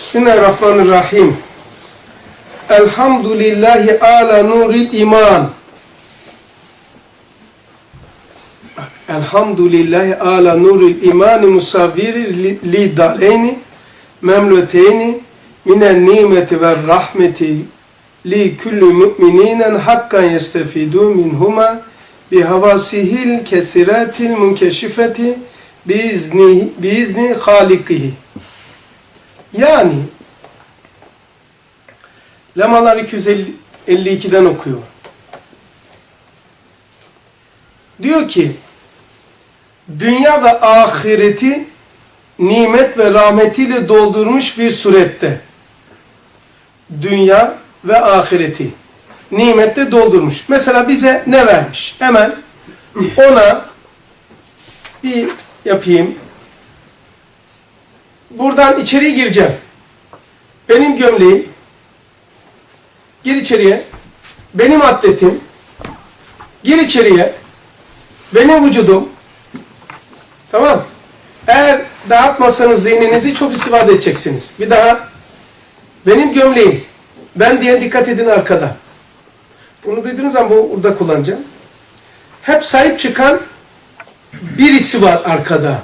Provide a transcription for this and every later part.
Bismillahirrahmanirrahim. Elhamdülillahi ala nuril iman. Elhamdülillahi ala nuril iman musavviri li dareyni memluteyni minen nimeti ve rahmeti li kulli mümininen hakkan yestefidu minhuma bi havasihil kesiratil munkeşifeti biizni, biizni halikihi. Yani Lemalar 252'den okuyor. Diyor ki dünya ve ahireti nimet ve rahmetiyle doldurmuş bir surette dünya ve ahireti nimette doldurmuş. Mesela bize ne vermiş? Hemen ona bir yapayım. Buradan içeri gireceğim. Benim gömleğim. Gir içeriye. Benim atletim. Gir içeriye. Benim vücudum. Tamam. Eğer dağıtmasanız zihninizi çok istifade edeceksiniz. Bir daha. Benim gömleğim. Ben diye dikkat edin arkada. Bunu dediğiniz zaman bu burada kullanacağım. Hep sahip çıkan birisi var arkada.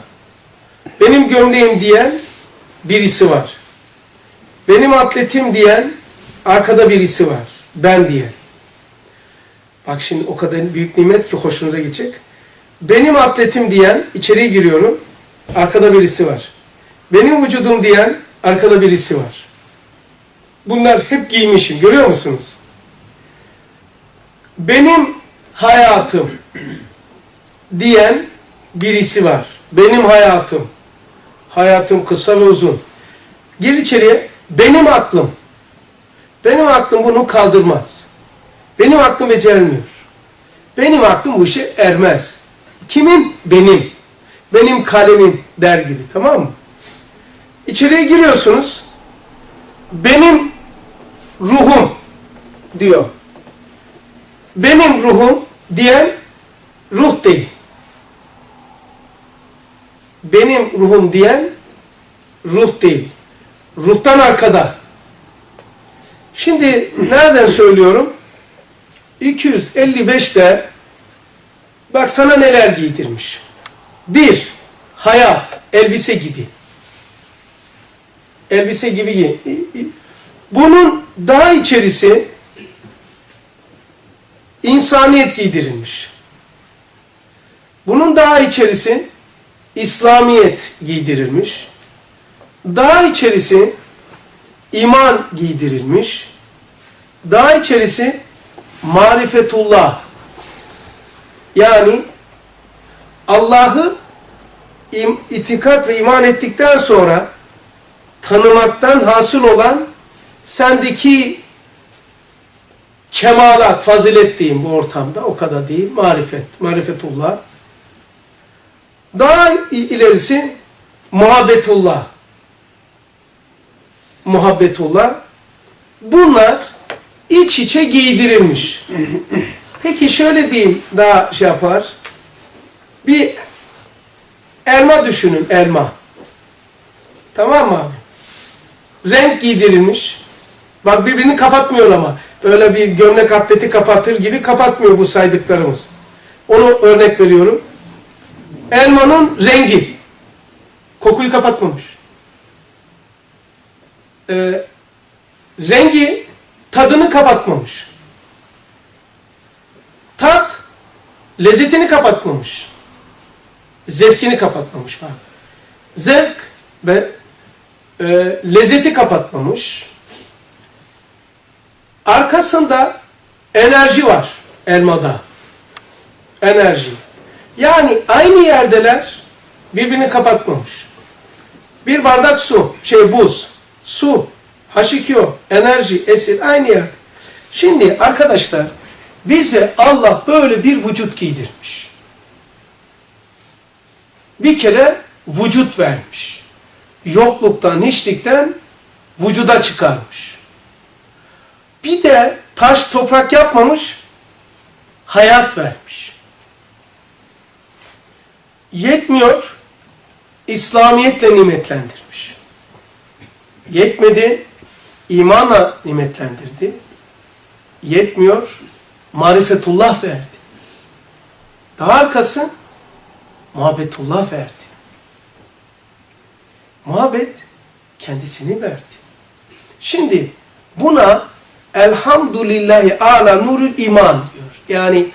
Benim gömleğim diyen birisi var. Benim atletim diyen arkada birisi var. Ben diyen. Bak şimdi o kadar büyük nimet ki hoşunuza gidecek. Benim atletim diyen içeriye giriyorum. Arkada birisi var. Benim vücudum diyen arkada birisi var. Bunlar hep giymişim. Görüyor musunuz? Benim hayatım diyen birisi var. Benim hayatım. Hayatım kısa ve uzun. Gir içeriye. Benim aklım. Benim aklım bunu kaldırmaz. Benim aklım beceremiyor. Benim aklım bu işe ermez. Kimin? Benim. Benim kalemim der gibi. Tamam mı? İçeriye giriyorsunuz. Benim ruhum diyor. Benim ruhum diyen ruh değil. Benim ruhum diyen ruh değil. Ruhtan arkada. Şimdi nereden söylüyorum? 255'te bak sana neler giydirmiş. Bir, hayat, elbise gibi. Elbise gibi giy. Bunun daha içerisi insaniyet giydirilmiş. Bunun daha içerisi İslamiyet giydirilmiş. Daha içerisi iman giydirilmiş. Daha içerisi marifetullah. Yani Allah'ı itikat ve iman ettikten sonra tanımaktan hasıl olan sendeki kemalat, fazilet diyeyim bu ortamda. O kadar değil. Marifet, marifetullah. Daha ilerisi muhabbetullah. Muhabbetullah. Bunlar iç içe giydirilmiş. Peki şöyle diyeyim daha şey yapar. Bir elma düşünün elma. Tamam mı? Renk giydirilmiş. Bak birbirini kapatmıyor ama. Böyle bir gömlek atleti kapatır gibi kapatmıyor bu saydıklarımız. Onu örnek veriyorum. Elmanın rengi. Kokuyu kapatmamış. Ee, rengi tadını kapatmamış. Tat lezzetini kapatmamış. Zevkini kapatmamış. Bak. Zevk ve e, lezzeti kapatmamış. Arkasında enerji var elmada. Enerji. Yani aynı yerdeler birbirini kapatmamış. Bir bardak su, şey buz, su, H2O, enerji, esit aynı yerde. Şimdi arkadaşlar bize Allah böyle bir vücut giydirmiş. Bir kere vücut vermiş. Yokluktan, hiçlikten vücuda çıkarmış. Bir de taş toprak yapmamış, hayat vermiş. Yetmiyor, İslamiyetle nimetlendirmiş. Yetmedi, imanla nimetlendirdi. Yetmiyor, marifetullah verdi. Daha arkası, muhabbetullah verdi. Muhabbet kendisini verdi. Şimdi buna elhamdülillahi ala nurul iman diyor. Yani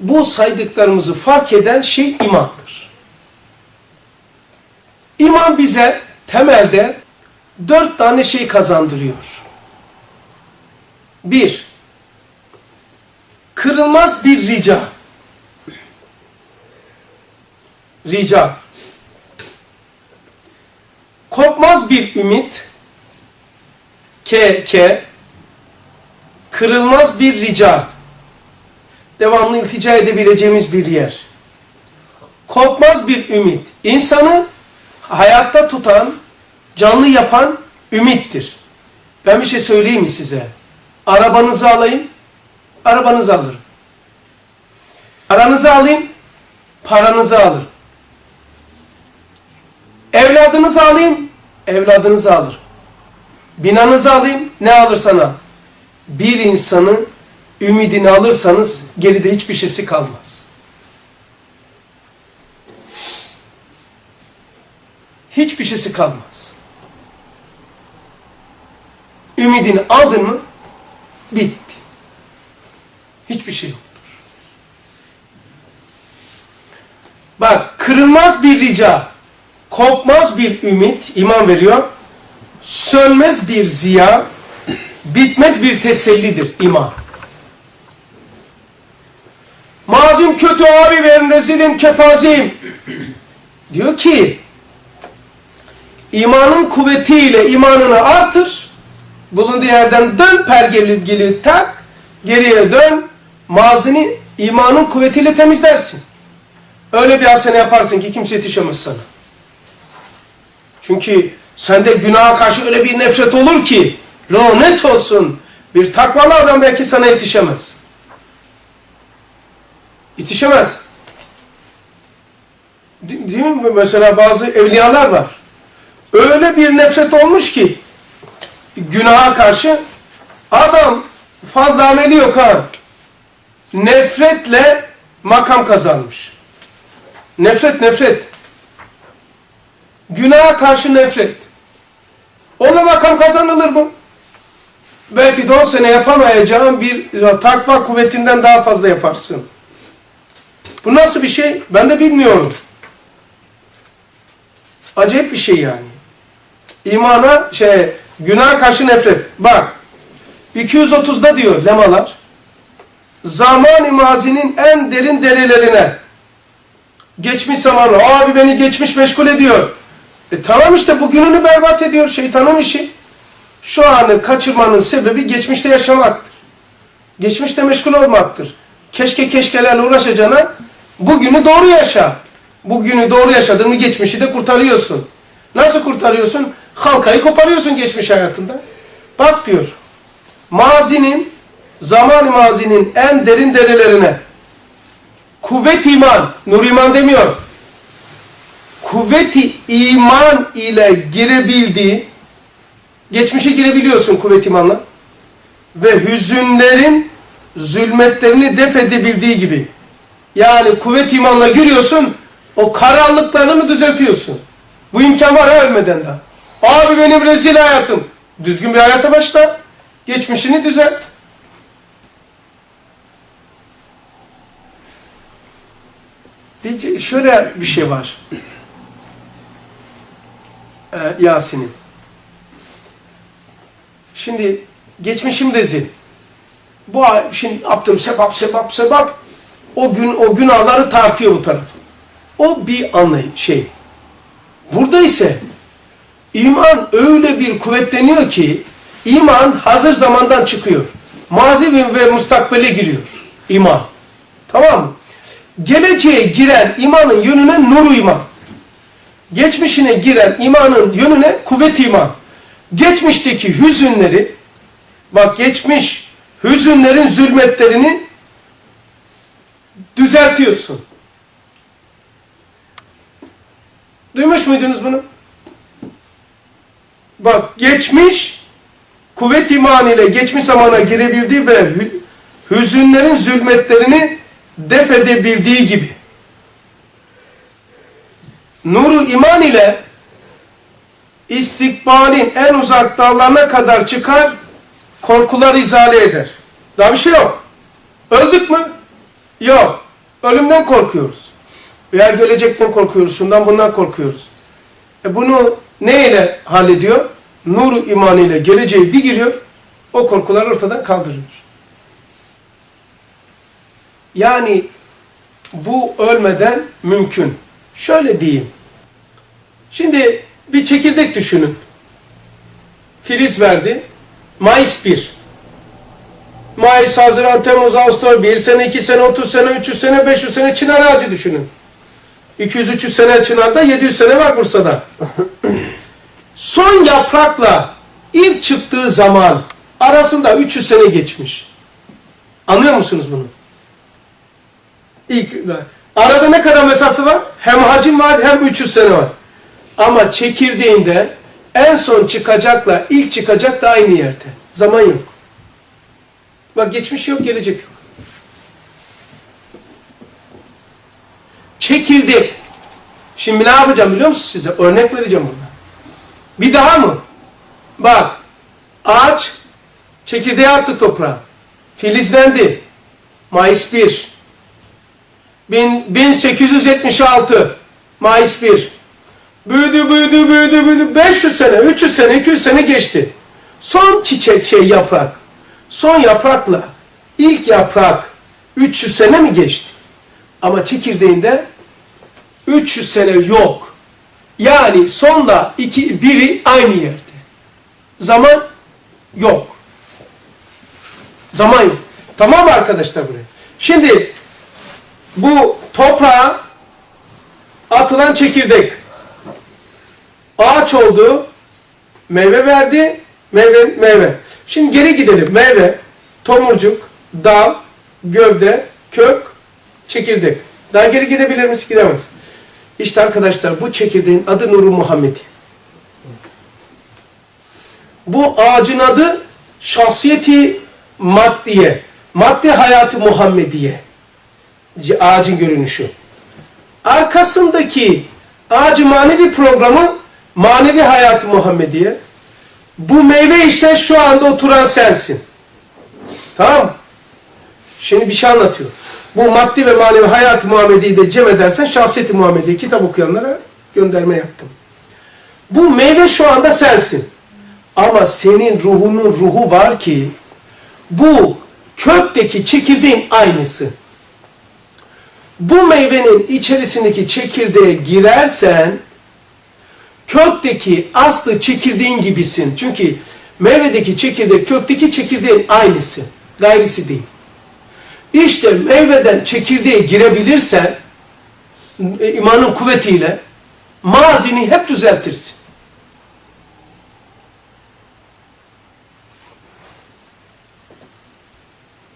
bu saydıklarımızı fark eden şey imandır. İman bize temelde dört tane şey kazandırıyor. Bir, kırılmaz bir rica. Rica. Kopmaz bir ümit. K, K. Kırılmaz bir rica. Devamlı iltica edebileceğimiz bir yer. Kopmaz bir ümit. İnsanı hayatta tutan, canlı yapan ümittir. Ben bir şey söyleyeyim mi size? Arabanızı alayım, arabanızı alırım. Paranızı alayım, paranızı alırım. Evladınızı alayım, evladınızı alırım. Binanızı alayım, ne alırsan al. Bir insanı ümidini alırsanız geride hiçbir şeysi kalmaz. Hiçbir şeysi kalmaz. Ümidini aldın mı bitti. Hiçbir şey yoktur. Bak kırılmaz bir rica, kopmaz bir ümit iman veriyor. Sönmez bir ziya, bitmez bir tesellidir iman. Mazim kötü abi ben rezilim kepazeyim. Diyor ki imanın kuvvetiyle imanını artır. Bulunduğu yerden dön pergeli tak. Geriye dön. Mazini imanın kuvvetiyle temizlersin. Öyle bir hasene yaparsın ki kimse yetişemez sana. Çünkü sende günaha karşı öyle bir nefret olur ki lanet olsun. Bir takvalı adam belki sana yetişemez. Yetişemez. De- Değil mi? Mesela bazı evliyalar var. Öyle bir nefret olmuş ki günaha karşı adam fazla ameli yok ha. Nefretle makam kazanmış. Nefret nefret. Günaha karşı nefret. Onunla makam kazanılır mı? Belki de 10 sene yapamayacağın bir takva kuvvetinden daha fazla yaparsın. Bu nasıl bir şey? Ben de bilmiyorum. Acayip bir şey yani. İmana, şey, günah karşı nefret. Bak, 230'da diyor lemalar, zaman-ı mazinin en derin derelerine, geçmiş zamanı, abi beni geçmiş meşgul ediyor. E tamam işte bugününü berbat ediyor şeytanın işi. Şu anı kaçırmanın sebebi geçmişte yaşamaktır. Geçmişte meşgul olmaktır. Keşke keşkelerle uğraşacağına bugünü doğru yaşa. Bugünü doğru yaşadığını geçmişi de kurtarıyorsun. Nasıl kurtarıyorsun? Halkayı koparıyorsun geçmiş hayatında. Bak diyor. Mazinin, zaman mazinin en derin derelerine kuvvet iman, nur iman demiyor. Kuvveti iman ile girebildiği, geçmişe girebiliyorsun kuvvet imanla ve hüzünlerin zulmetlerini def edebildiği gibi. Yani kuvvet imanla giriyorsun, o karanlıklarını düzeltiyorsun. Bu imkan var ha ölmeden daha. Abi benim rezil hayatım. Düzgün bir hayata başla. Geçmişini düzelt. Diyece şöyle bir şey var. Ee, Yasin'in. Şimdi geçmişim rezil. Bu şimdi yaptığım sebap sebap sebap o gün o günahları tartıyor bu taraf. O bir anlay şey. Burada ise iman öyle bir kuvvetleniyor ki iman hazır zamandan çıkıyor. Mazi ve- mustakbele giriyor iman. Tamam mı? Geleceğe giren imanın yönüne nur iman. Geçmişine giren imanın yönüne kuvvet iman. Geçmişteki hüzünleri bak geçmiş hüzünlerin zulmetlerini düzeltiyorsun. Duymuş muydunuz bunu? Bak geçmiş kuvvet iman ile geçmiş zamana girebildiği ve hü- hüzünlerin zulmetlerini def edebildiği gibi. Nuru iman ile istikbalin en uzak dağlarına kadar çıkar, korkular izale eder. Daha bir şey yok. Öldük mü? Yok. Ölümden korkuyoruz. Veya gelecekten korkuyoruz, şundan bundan korkuyoruz. E bunu ne ile hallediyor? Nuru iman ile geleceği bir giriyor, o korkular ortadan kaldırılır. Yani bu ölmeden mümkün. Şöyle diyeyim. Şimdi bir çekirdek düşünün. Filiz verdi. Mayıs 1. Mayıs, Haziran, Temmuz, Ağustos 1 sene, 2 sene, 30 sene, 300 sene, 500 sene çınar ağacı düşünün. 200-300 sene Çınar'da 700 sene var Bursa'da. Son yaprakla ilk çıktığı zaman arasında 300 sene geçmiş. Anlıyor musunuz bunu? İlk, arada ne kadar mesafe var? Hem hacim var hem 300 sene var. Ama çekirdeğinde en son çıkacakla ilk çıkacak da aynı yerde. Zaman yok. Bak geçmiş yok, gelecek yok. Çekirdek. Şimdi ne yapacağım biliyor musunuz size? Örnek vereceğim burada. Bir daha mı? Bak. Ağaç çekirdeği attı toprağa. Filizlendi. Mayıs 1. Bin- 1876. Mayıs 1. Büyüdü, büyüdü, büyüdü, büyüdü. 500 sene, 300 sene, 200 sene geçti. Son çiçek şey yaprak. Son yaprakla ilk yaprak 300 sene mi geçti? Ama çekirdeğinde 300 sene yok. Yani sonla iki, biri aynı yerde. Zaman yok. Zaman yok. Tamam mı arkadaşlar buraya? Şimdi bu toprağa atılan çekirdek ağaç oldu, meyve verdi, meyve, meyve. Şimdi geri gidelim. Meyve, tomurcuk, dal, gövde, kök, çekirdek. Daha geri gidebilir misin? Gidemez. İşte arkadaşlar bu çekirdeğin adı Nuru Muhammedi. Bu ağacın adı şahsiyeti maddiye. Maddi hayatı Muhammediye. Ağacın görünüşü. Arkasındaki ağacı manevi programı manevi hayatı Muhammediye. Bu meyve işte şu anda oturan sensin. Tamam? Şimdi bir şey anlatıyor. Bu maddi ve manevi hayat Muhammedi'yi de cem edersen şahsiyeti Muhammedi'ye kitap okuyanlara gönderme yaptım. Bu meyve şu anda sensin. Ama senin ruhunun ruhu var ki bu kökteki çekirdeğin aynısı. Bu meyvenin içerisindeki çekirdeğe girersen kökteki aslı çekirdeğin gibisin. Çünkü meyvedeki çekirdek kökteki çekirdeğin aynısı. Gayrisi değil. İşte meyveden çekirdeğe girebilirsen e, imanın kuvvetiyle mazini hep düzeltirsin.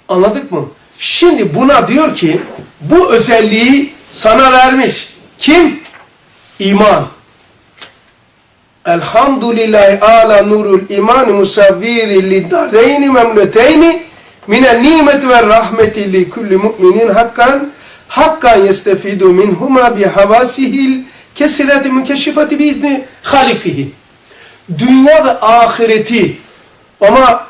Anladık mı? Şimdi buna diyor ki bu özelliği sana vermiş. Kim? İman. Elhamdülillahi ala nurul iman musavviri liddareyni memleteyni mine nimet ve rahmeti li kulli mu'minin hakkan hakkan yestefidu minhuma bi havasihil kesireti mükeşifati bi izni halikihi. Dünya ve ahireti ama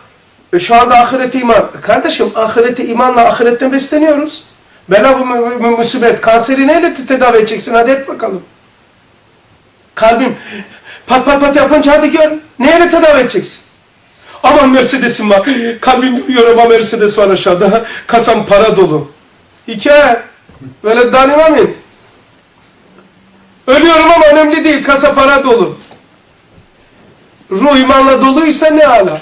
şu anda ahirete iman. Kardeşim ahirete imanla ahiretten besleniyoruz. Bela bu musibet. Kanseri neyle te- tedavi edeceksin? Hadi et bakalım. Kalbim pat pat pat yapınca hadi gör. Neyle tedavi edeceksin? Aman Mercedes'im var. Kalbim duruyor ama Mercedes var aşağıda. Kasam para dolu. Hikaye. Böyle dalim amin. Ölüyorum ama önemli değil. Kasa para dolu. Ruh imanla doluysa ne ala.